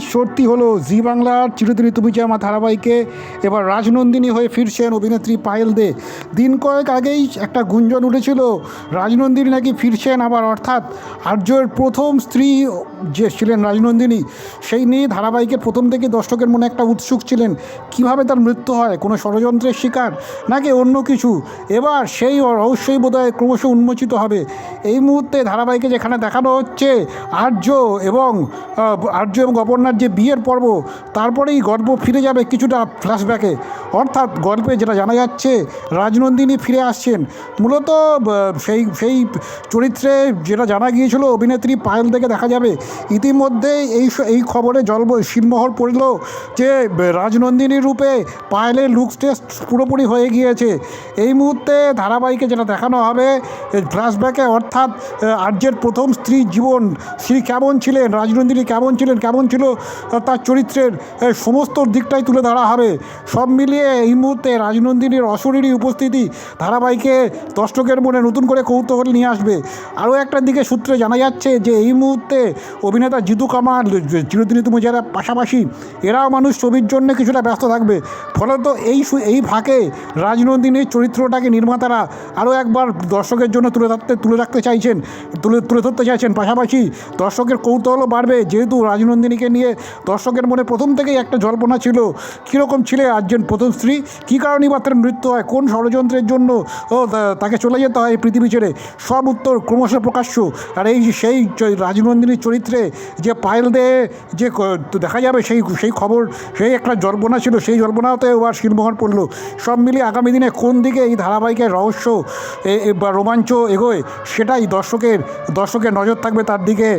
সত্যি হলো জি বাংলার চিরদিনই তুমি যে আমার ধারাবাহিকে এবার রাজনন্দিনী হয়ে ফিরছেন অভিনেত্রী পায়েল দে। দিন কয়েক আগেই একটা গুঞ্জন উঠেছিল, রাজনন্দিনী নাকি ফিরছেন আবার, অর্থাৎ আর্যের প্রথম স্ত্রী যে ছিলেন রাজনন্দিনী, সেই নিয়ে ধারাবাহিকের প্রথম থেকে দর্শকের মনে একটা উৎসুক ছিলেন। কীভাবে তার মৃত্যু হয়? কোনো ষড়যন্ত্রের শিকার নাকি অন্য কিছু? এবার সেই রহস্যই বোধহয় ক্রমশ উন্মোচিত হবে। এই মুহূর্তে ধারাবাহিকে যেখানে দেখানো হচ্ছে, আর্য এবং আর্য এবং অপর্ণার যে বিয়ের পর্ব, তারপরেই গর্ব ফিরে যাবে কিছুটা ফ্ল্যাশব্যাকে অর্থাৎ গল্পে যেটা জানা যাচ্ছে, রাজনন্দিনী ফিরে আসছেন। মূলত সেই সেই চরিত্রে যেটা জানা গিয়েছিল, অভিনেত্রী পায়েল থেকে দেখা যাবে। ইতিমধ্যে এই এই খবরে জল শিলমোহর পড়ল যে রাজনন্দিনী রূপে পায়েলের লুক টেস্ট পুরোপুরি হয়ে গিয়েছে। এই মুহূর্তে ধারাবাহিকে যেটা দেখানো হবে ফ্ল্যাশব্যাকে অর্থাৎ আর্যের প্রথম স্ত্রী জীবন, স্ত্রী কেমন ছিলেন, রাজনন্দিনী কেমন ছিলেন, কেমন ছিল, তার চরিত্রের সমস্ত দিকটাই তুলে ধরা হবে। সব মিলিয়ে এই মুহূর্তে রাজনন্দিনীর অশরীরী উপস্থিতি ধারাবাহিকে দর্শকের মনে নতুন করে কৌতূহল নিয়ে আসবে। আরও একটা দিকে সূত্রে জানা যাচ্ছে যে এই মুহূর্তে অভিনেতা জিতু কামাল চিরদিনী তুমি যারা পাশাপাশি এরাও মানুষ ছবির জন্য কিছুটা ব্যস্ত থাকবে। ফলত এই এই ফাঁকে রাজনন্দিনীর চরিত্রটাকে নির্মাতারা আরও একবার দর্শকের জন্য তুলে ধরতে, তুলে রাখতে চাইছেন, তুলে তুলে ধরতে চাইছেন। পাশাপাশি দর্শকের কৌতূহলও বাড়বে। যেহেতু রাজনন্দিনীকে নিয়ে দর্শকের মনে প্রথম থেকেই একটা জল্পনা ছিল, কীরকম ছিলে আর্যেন প্রথম স্ত্রী? কী কারণেই বা তার মৃত্যু হয়? কোন ষড়যন্ত্রের জন্য, ও তাকে চলে যেতে হয় পৃথিবী ছেড়ে? সব উত্তর ক্রমশ প্রকাশ্য। আর এই সেই রাজনন্দিনীর চরিত্রে যে পায়েল দে, যে দেখা যাবে সেই সেই খবর, সেই একটা জল্পনা ছিল। সেই জল্পনাতে এবার শিলমোহর পড়ল। সব মিলিয়ে আগামী দিনে কোন দিকে এই ধারাবাহিকের রহস্য বা রোমাঞ্চ এগোয়, সেটাই দর্শকের দর্শকের নজর থাকবে তার দিকে।